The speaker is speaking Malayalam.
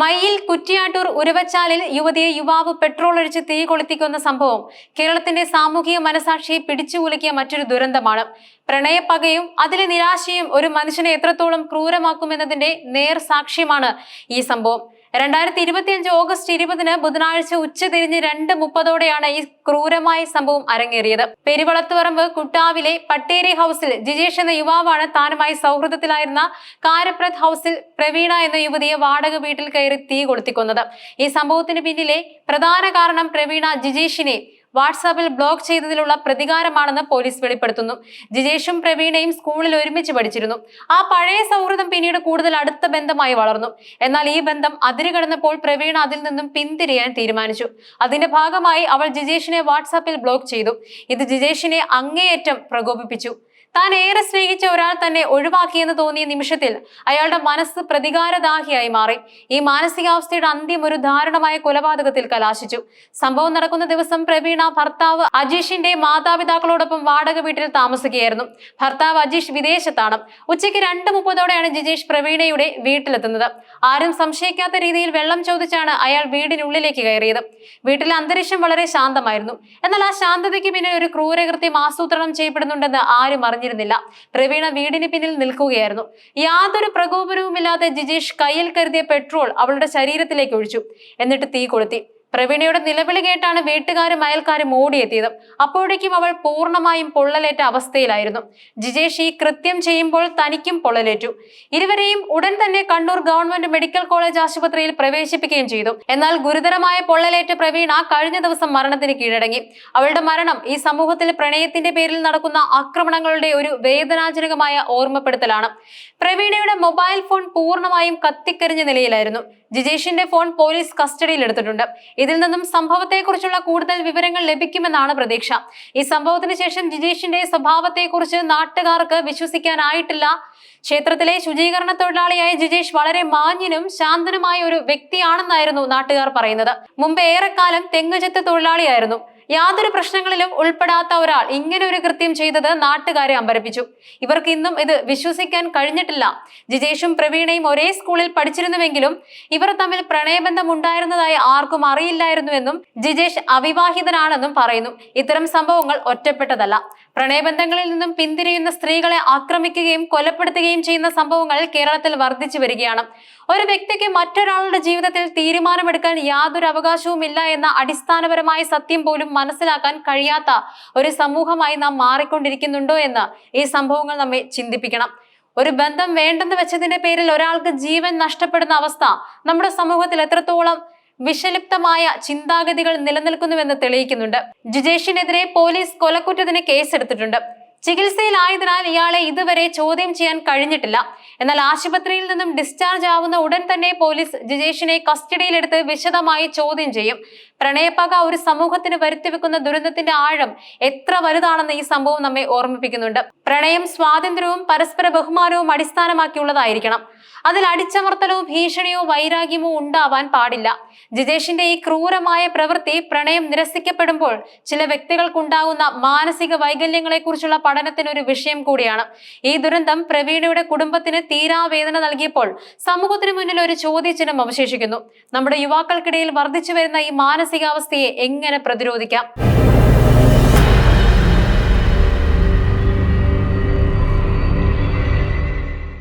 മയ്യിൽ കുറ്റിയാട്ടൂർ ഉരുവച്ചാലിൽ യുവതിയെ യുവാവ് പെട്രോൾ ഒഴിച്ച് തീ കൊളുത്തിക്കുന്ന സംഭവം കേരളത്തിന്റെ സാമൂഹിക മനസാക്ഷിയെ പിടിച്ചുകുലുക്കിയ മറ്റൊരു ദുരന്തമാണ്. പ്രണയപ്പകയും അതിലെ നിരാശയും ഒരു മനുഷ്യനെ എത്രത്തോളം ക്രൂരമാക്കുമെന്നതിന്റെ നേർ സാക്ഷ്യമാണ് ഈ സംഭവം. രണ്ടായിരത്തി ഇരുപത്തിയഞ്ച് ഓഗസ്റ്റ് ഇരുപതിന് ബുധനാഴ്ച ഉച്ചതിരിഞ്ഞ് രണ്ട് മുപ്പതോടെയാണ് ഈ ക്രൂരമായ സംഭവം അരങ്ങേറിയത്. പെരുവളത്തുപറമ്പ് കുട്ടാവിലെ പട്ടേരി ഹൗസിൽ ജിജേഷ് എന്ന യുവാവാണ് താനുമായി സൗഹൃദത്തിലായിരുന്ന കാരപ്രത് ഹൗസിൽ പ്രവീണ എന്ന യുവതിയെ വാടക വീട്ടിൽ കയറി തീ കൊളുത്തിക്കൊന്നത്. ഈ സംഭവത്തിന് പിന്നിലെ പ്രധാന കാരണം പ്രവീണ ജിജേഷിനെ വാട്സാപ്പിൽ ബ്ലോക്ക് ചെയ്തതിലുള്ള പ്രതികാരമാണെന്ന് പോലീസ് വെളിപ്പെടുത്തുന്നു. ജിജേഷും പ്രവീണയും സ്കൂളിൽ ഒരുമിച്ച് പഠിച്ചിരുന്നു. ആ പഴയ സൗഹൃദം പിന്നീട് കൂടുതൽ അടുത്ത ബന്ധമായി വളർന്നു. എന്നാൽ ഈ ബന്ധം അതിരുകടന്നപ്പോൾ പ്രവീണ അതിൽ നിന്നും പിന്തിരിയാൻ തീരുമാനിച്ചു. അതിന്റെ ഭാഗമായി അവൾ ജിജേഷിനെ വാട്സാപ്പിൽ ബ്ലോക്ക് ചെയ്തു. ഇത് ജിജേഷിനെ അങ്ങേയറ്റം പ്രകോപിപ്പിച്ചു. താൻ ഏറെ സ്നേഹിച്ച ഒരാൾ തന്നെ ഒഴിവാക്കിയെന്ന് തോന്നിയ നിമിഷത്തിൽ അയാളുടെ മനസ്സ് പ്രതികാരദാഹിയായി മാറി. ഈ മാനസികാവസ്ഥയുടെ അന്ത്യം ഒരു ദാരുണമായ കൊലപാതകത്തിൽ കലാശിച്ചു. സംഭവം നടക്കുന്ന ദിവസം പ്രവീണ ഭർത്താവ് അജീഷിന്റെ മാതാപിതാക്കളോടൊപ്പം വാടക വീട്ടിൽ താമസിക്കുകയായിരുന്നു. ഭർത്താവ് അജീഷ് വിദേശത്താണ്. ഉച്ചയ്ക്ക് രണ്ട് മുപ്പതോടെയാണ് ജിജീഷ് പ്രവീണയുടെ വീട്ടിലെത്തുന്നത്. ആരും സംശയിക്കാത്ത രീതിയിൽ വെള്ളം ചോദിച്ചാണ് അയാൾ വീടിനുള്ളിലേക്ക് കയറിയത്. വീട്ടിലെ അന്തരീക്ഷം വളരെ ശാന്തമായിരുന്നു. എന്നാൽ ആ ശാന്തതയ്ക്ക് പിന്നിൽ ഒരു ക്രൂരകൃത്യം ആസൂത്രണം ചെയ്യപ്പെടുന്നുണ്ടെന്ന് ആരും അറിഞ്ഞിരുന്നില്ല പ്രവീണ വീടിന് പിന്നിൽ നിൽക്കുകയായിരുന്നു. യാതൊരു പ്രകോപനവുമില്ലാതെ ജിജീഷ് കയ്യിൽ കരുതിയ പെട്രോൾ അവളുടെ ശരീരത്തിലേക്ക് ഒഴിച്ചു. എന്നിട്ട് തീ കൊളുത്തി. പ്രവീണയുടെ നിലവിളി കേട്ടാണ് വീട്ടുകാരും അയൽക്കാരും ഓടിയെത്തിയത്. അപ്പോഴേക്കും അവൾ പൂർണമായും പൊള്ളലേറ്റ അവസ്ഥയിലായിരുന്നു. ജിജേഷ് ഈ കൃത്യം ചെയ്യുമ്പോൾ തനിക്കും പൊള്ളലേറ്റു. ഇരുവരെയും ഉടൻ തന്നെ കണ്ണൂർ ഗവൺമെന്റ് മെഡിക്കൽ കോളേജ് ആശുപത്രിയിൽ പ്രവേശിപ്പിക്കുകയും ചെയ്തു. എന്നാൽ ഗുരുതരമായ പൊള്ളലേറ്റ പ്രവീണ കഴിഞ്ഞ ദിവസം മരണത്തിന് കീഴടങ്ങി. അവളുടെ മരണം ഈ സമൂഹത്തിൽ പ്രണയത്തിന്റെ പേരിൽ നടക്കുന്ന ആക്രമണങ്ങളുടെ ഒരു വേദനാജനകമായ ഓർമ്മപ്പെടുത്തലാണ്. പ്രവീണയുടെ മൊബൈൽ ഫോൺ പൂർണമായും കത്തിക്കരിഞ്ഞ നിലയിലായിരുന്നു. ജിജേഷിന്റെ ഫോൺ പോലീസ് കസ്റ്റഡിയിൽ എടുത്തിട്ടുണ്ട്. ഇതിൽ നിന്നും സംഭവത്തെക്കുറിച്ചുള്ള കൂടുതൽ വിവരങ്ങൾ ലഭിക്കുമെന്നാണ് പ്രതീക്ഷ. ഈ സംഭവത്തിന് ശേഷം ജിജീഷിന്റെ സ്വഭാവത്തെക്കുറിച്ച് നാട്ടുകാർക്ക് വിശ്വസിക്കാനായിട്ടില്ല. ക്ഷേത്രത്തിലെ ശുചീകരണ തൊഴിലാളിയായ ജിജേഷ് വളരെ മാന്യനും ശാന്തനുമായ ഒരു വ്യക്തിയാണെന്നായിരുന്നു നാട്ടുകാർ പറയുന്നത്. മുമ്പ് ഏറെക്കാലം തെങ്ങുചെത്ത് തൊഴിലാളിയായിരുന്നു. യാതൊരു പ്രശ്നങ്ങളിലും ഉൾപ്പെടാത്ത ഒരാൾ ഇങ്ങനെ ഒരു കൃത്യം ചെയ്തത് നാട്ടുകാരെ അമ്പരപ്പിച്ചു. ഇവർക്ക് ഇന്നും ഇത് വിശ്വസിക്കാൻ കഴിഞ്ഞിട്ടില്ല. ജിജേഷും പ്രവീണയും ഒരേ സ്കൂളിൽ പഠിച്ചിരുന്നുവെങ്കിലും ഇവർ തമ്മിൽ പ്രണയബന്ധം ഉണ്ടായിരുന്നതായി ആർക്കും അറിയില്ലായിരുന്നുവെന്നും ജിജേഷ് അവിവാഹിതനാണെന്നും പറയുന്നു. ഇത്തരം സംഭവങ്ങൾ ഒറ്റപ്പെട്ടതല്ല. പ്രണയബന്ധങ്ങളിൽ നിന്നും പിന്തിരിയുന്ന സ്ത്രീകളെ ആക്രമിക്കുകയും കൊലപ്പെടുത്തുകയും ചെയ്യുന്ന സംഭവങ്ങൾ കേരളത്തിൽ വർദ്ധിച്ചു വരികയാണ്. ഒരു വ്യക്തിക്ക് മറ്റൊരാളുടെ ജീവിതത്തിൽ തീരുമാനമെടുക്കാൻ യാതൊരു അവകാശവുമില്ല എന്ന അടിസ്ഥാനപരമായ സത്യം പോലും മനസ്സിലാക്കാൻ കഴിയാത്ത ഒരു സമൂഹമായി നാം മാറിക്കൊണ്ടിരിക്കുന്നുണ്ടോ എന്ന് ഈ സംഭവങ്ങൾ നമ്മെ ചിന്തിപ്പിക്കണം. ഒരു ബന്ധം വേണ്ടെന്ന് വെച്ചതിന്റെ പേരിൽ ഒരാൾക്ക് ജീവൻ നഷ്ടപ്പെടുന്ന അവസ്ഥ നമ്മുടെ സമൂഹത്തിൽ എത്രത്തോളം വിഷലിപ്തമായ ചിന്താഗതികൾ നിലനിൽക്കുന്നുവെന്ന് തെളിയിക്കുന്നുണ്ട്. ജിജേഷിനെതിരെ പോലീസ് കൊലക്കുറ്റത്തിന് കേസെടുത്തിട്ടുണ്ട്. ചികിത്സയിലായതിനാൽ ഇയാളെ ഇതുവരെ ചോദ്യം ചെയ്യാൻ കഴിഞ്ഞിട്ടില്ല. എന്നാൽ ആശുപത്രിയിൽ നിന്നും ഡിസ്ചാർജ് ആവുന്ന ഉടൻ തന്നെ പോലീസ് ജിജേഷിനെ കസ്റ്റഡിയിലെടുത്ത് വിശദമായി ചോദ്യം ചെയ്യും. പ്രണയപ്പക ഒരു സമൂഹത്തിന് വരുത്തിവെക്കുന്ന ദുരന്തത്തിന്റെ ആഴം എത്ര വലുതാണെന്ന് ഈ സംഭവം നമ്മെ ഓർമ്മിപ്പിക്കുന്നുണ്ട്. പ്രണയം സ്വാതന്ത്ര്യവും പരസ്പര ബഹുമാനവും അടിസ്ഥാനമാക്കിയുള്ളതായിരിക്കണം. അതിൽ അടിച്ചമർത്തലോ ഭീഷണിയോ വൈരാഗ്യമോ ഉണ്ടാവാൻ പാടില്ല. ജിജേഷിന്റെ ഈ ക്രൂരമായ പ്രവൃത്തി പ്രണയം നിരസിക്കപ്പെടുമ്പോൾ ചില വ്യക്തികൾക്കുണ്ടാകുന്ന മാനസിക വൈകല്യങ്ങളെ കുറിച്ചുള്ള പഠനത്തിന് ഒരു വിഷയം കൂടിയാണ്. ഈ ദുരന്തം പ്രവീണയുടെ കുടുംബത്തിന് തീരാവേദന നൽകിയപ്പോൾ സമൂഹത്തിന് മുന്നിൽ ഒരു ചോദ്യചിഹ്നം അവശേഷിക്കുന്നു. നമ്മുടെ യുവാക്കൾക്കിടയിൽ വർദ്ധിച്ചു വരുന്ന ഈ മാനസികാവസ്ഥയെ എങ്ങനെ പ്രതിരോധിക്കാം?